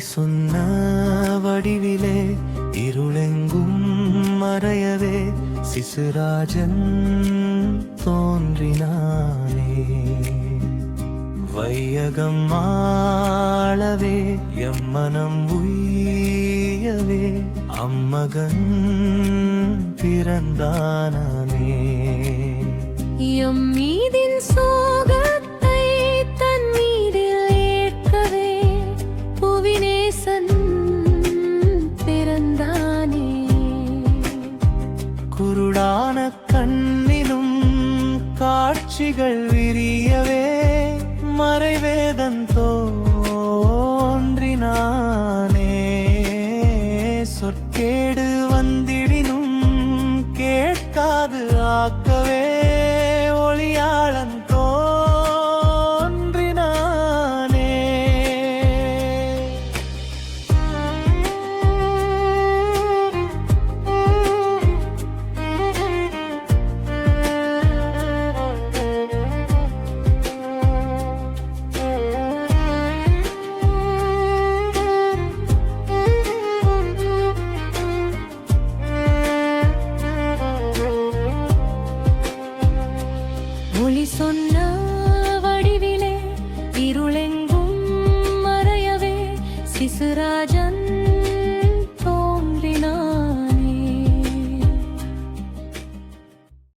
சொன்ன வடிவிலே இருளெங்கும் மறையவே சிசுராஜன் தோன்றினானே. வையகம் ஆளவே எம்மனம் உய்யவே அம்மகன் பிறந்தானே. எம் மீதின் சோகத்தை குருடான கண்ணிலும் காட்சிகள் விரியவே மறைவேதன் தோன்றினானே. சொற்கேடு வந்திடினும் கேட்காது ஆக்க ஒளி சொன்ன வடிவிலே இருளெங்கும் மறையவே சிசுராஜன்